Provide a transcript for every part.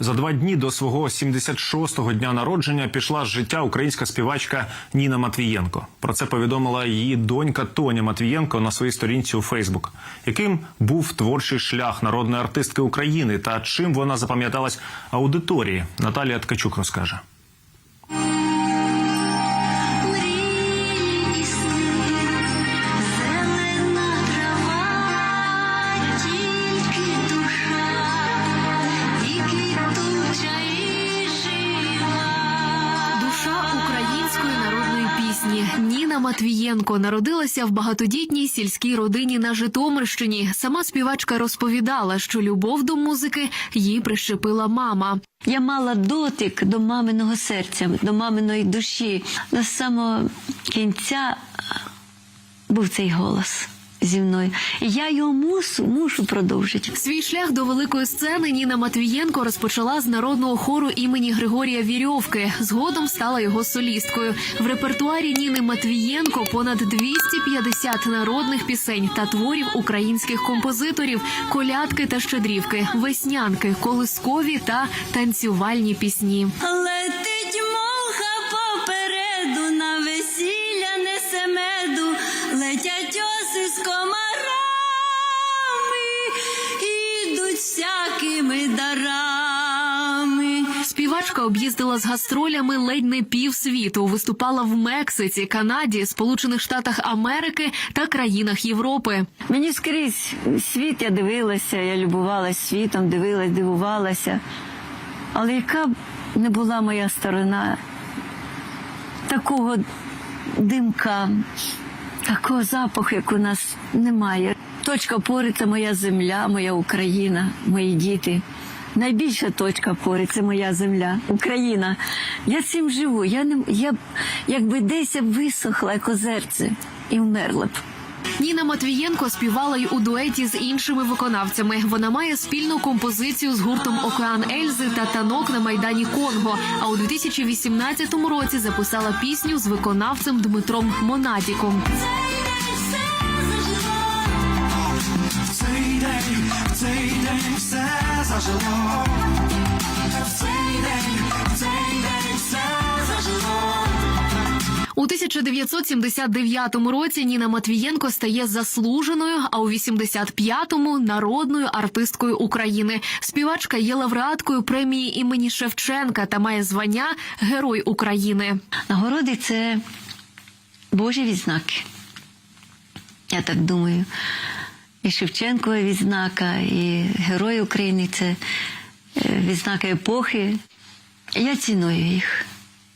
За два дні до свого 76-го дня народження пішла з життя українська співачка Ніна Матвієнко. Про це повідомила її донька Тоня Матвієнко на своїй сторінці у Фейсбук. Яким був творчий шлях народної артистки України та чим вона запам'яталась аудиторії? Наталія Ткачук розкаже. Ніна Матвієнко народилася в багатодітній сільській родині на Житомирщині. Сама співачка розповідала, що любов до музики їй прищепила мама. Я мала дотик до маминого серця, до маминої душі. До самого кінця був цей голос зі мною. І я його мушу, мушу продовжити. Свій шлях до великої сцени Ніна Матвієнко розпочала з народного хору імені Григорія Вірьовки. Згодом стала його солісткою. В репертуарі Ніни Матвієнко понад 250 народних пісень та творів українських композиторів, колядки та щедрівки, веснянки, колискові та танцювальні пісні. Летить Об'їздила з гастролями ледь не півсвіту. Виступала в Мексиці, Канаді, Сполучених Штатах Америки та країнах Європи. Мені скрізь світ я дивилася, я любувалась світом, дивилась, дивувалася. Але яка б не була моя сторона, такого димка, такого запаху, як у нас немає. Точка опори – це моя земля, моя Україна, мої діти. Найбільша точка опори – це моя земля, Україна. Я цим живу. Я не я якби десь висохла як озерце і вмерла б. Ніна Матвієнко співала й у дуеті з іншими виконавцями. Вона має спільну композицію з гуртом Океан Ельзи та танок на майдані Конго. А у 2018 році записала пісню з виконавцем Дмитром Монатіком. Зажило. В цей день, в цей день все зажило. У 1979 році Ніна Матвієнко стає заслуженою, а у 85-му – народною артисткою України. Співачка є лауреаткою премії імені Шевченка та має звання Герой України. Нагороди це Божі відзнаки. Я так думаю. І Шевченкова відзнака, і Герой України це е, відзнака епохи. Я ціную їх.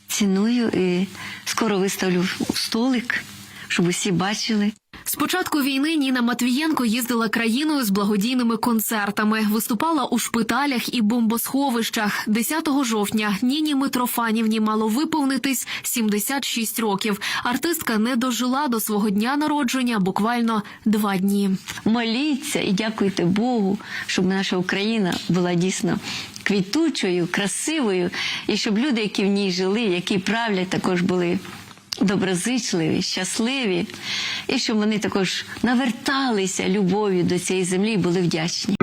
Ціную і скоро виставлю столик, щоб усі бачили. З початку війни Ніна Матвієнко їздила країною з благодійними концертами, виступала у шпиталях і бомбосховищах. 10 жовтня Ніні Митрофанівні мало виповнитись 76 років. Артистка не дожила до свого дня народження буквально два дні. Моліться і дякуйте Богу, щоб наша Україна була дійсно квітучою, красивою, і щоб люди, які в ній жили, які правлять, також були доброзичливі, щасливі, і щоб вони також наверталися любов'ю до цієї землі і були вдячні.